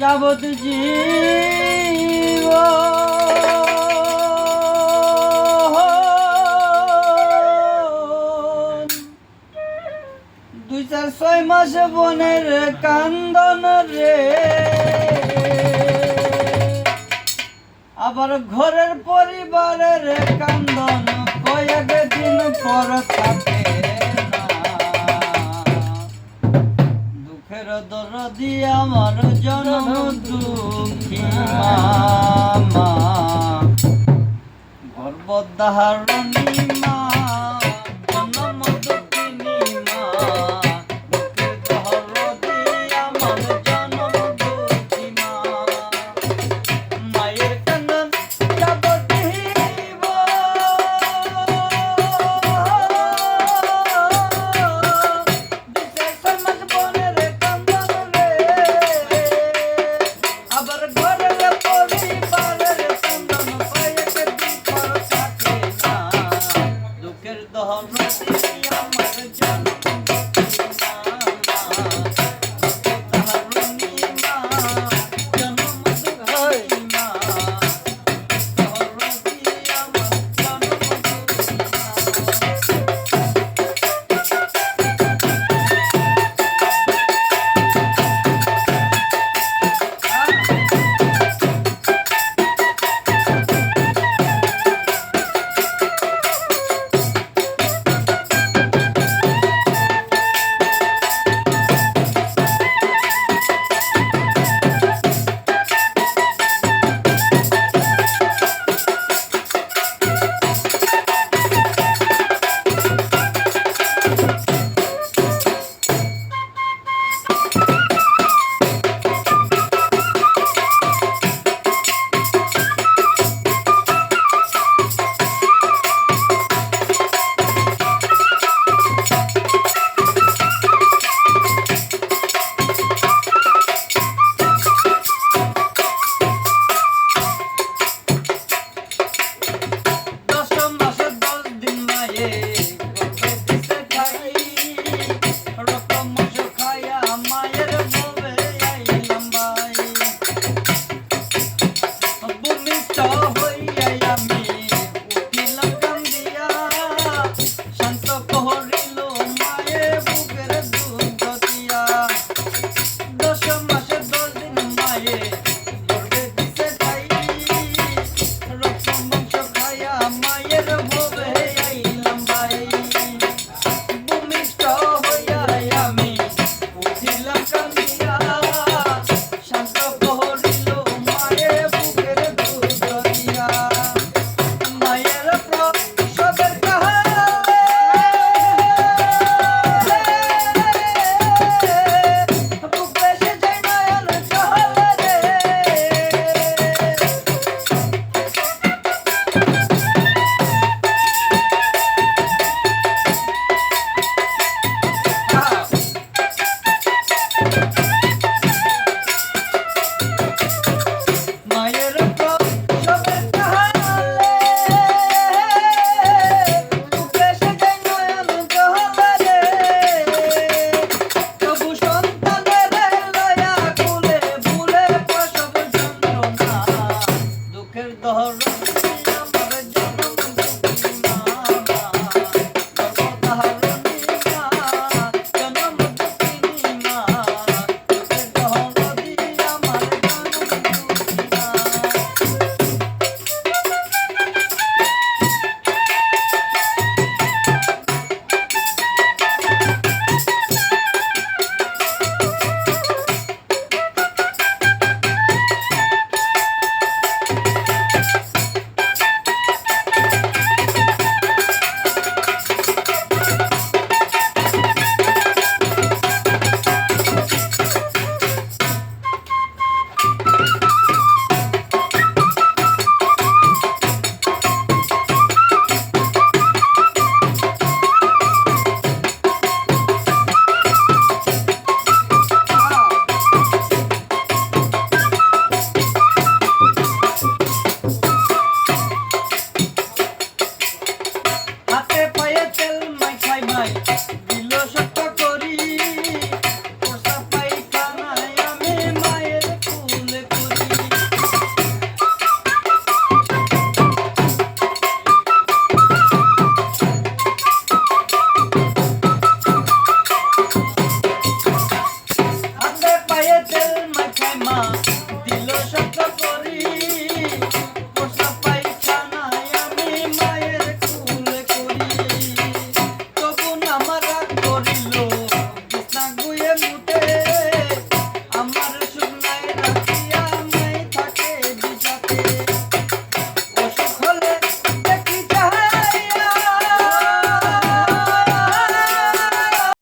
যাবত জীব দুই চার ছয় মাস বনের কান্দন রে। আবার ঘরের পরিবারের কান্দন কয়েক দিন পর থাকে দরদি আমার জনম দুঃখী মা গর্বদাহারণী